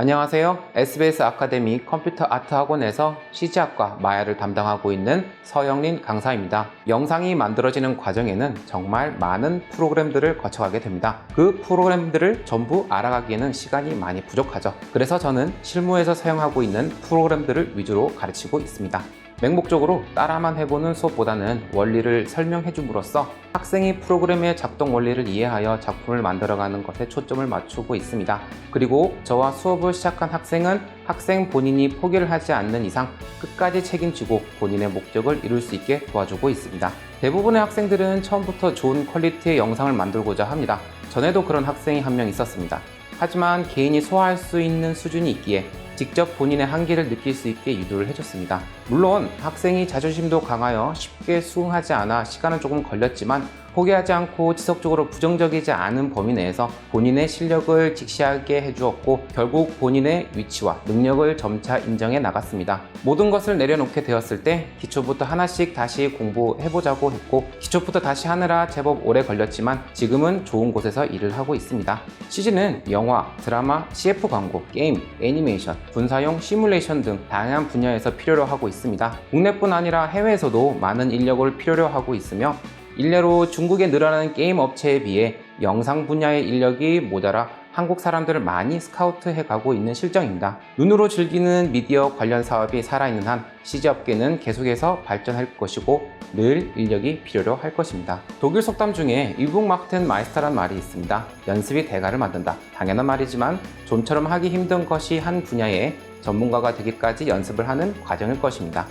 안녕하세요. SBS 아카데미 컴퓨터 아트 학원에서 CG학과 마야를 담당하고 있는 서영린 강사입니다. 영상이 만들어지는 과정에는 정말 많은 프로그램들을 거쳐가게 됩니다. 그 프로그램들을 전부 알아가기에는 시간이 많이 부족하죠. 그래서 저는 실무에서 사용하고 있는 프로그램들을 위주로 가르치고 있습니다. 맹목적으로 따라만 해보는 수업보다는 원리를 설명해 줌으로써 학생이 프로그램의 작동 원리를 이해하여 작품을 만들어가는 것에 초점을 맞추고 있습니다. 그리고 저와 수업을 시작한 학생은 학생 본인이 포기를 하지 않는 이상 끝까지 책임지고 본인의 목적을 이룰 수 있게 도와주고 있습니다. 대부분의 학생들은 처음부터 좋은 퀄리티의 영상을 만들고자 합니다. 전에도 그런 학생이 한 명 있었습니다. 하지만 개인이 소화할 수 있는 수준이 있기에 직접 본인의 한계를 느낄 수 있게 유도를 해줬습니다. 물론 학생이 자존심도 강하여 쉽게 수긍하지 않아 시간은 조금 걸렸지만 포기하지 않고 지속적으로 부정적이지 않은 범위 내에서 본인의 실력을 직시하게 해주었고 결국 본인의 위치와 능력을 점차 인정해 나갔습니다. 모든 것을 내려놓게 되었을 때 기초부터 하나씩 다시 공부해보자고 했고 기초부터 다시 하느라 제법 오래 걸렸지만 지금은 좋은 곳에서 일을 하고 있습니다. CG는 영화, 드라마, CF 광고, 게임, 애니메이션, 분사용 시뮬레이션 등 다양한 분야에서 필요로 하고 있습니다. 국내뿐 아니라 해외에서도 많은 인력을 필요로 하고 있으며 일례로 중국에 늘어나는 게임 업체에 비해 영상 분야의 인력이 모자라 한국 사람들을 많이 스카우트해 가고 있는 실정입니다. 눈으로 즐기는 미디어 관련 사업이 살아있는 한 CG 업계는 계속해서 발전할 것이고 늘 인력이 필요로 할 것입니다. 독일 속담 중에 이북 마크텐 마이스터란 말이 있습니다. 연습이 대가를 만든다. 당연한 말이지만 좀처럼 하기 힘든 것이 한 분야의 전문가가 되기까지 연습을 하는 과정일 것입니다.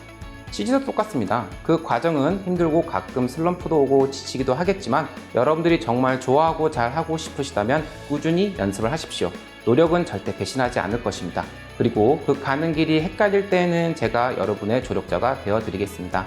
CG도 똑같습니다. 그 과정은 힘들고 가끔 슬럼프도 오고 지치기도 하겠지만 여러분들이 정말 좋아하고 잘 하고 싶으시다면 꾸준히 연습을 하십시오. 노력은 절대 배신하지 않을 것입니다. 그리고 그 가는 길이 헷갈릴 때는 제가 여러분의 조력자가 되어 드리겠습니다.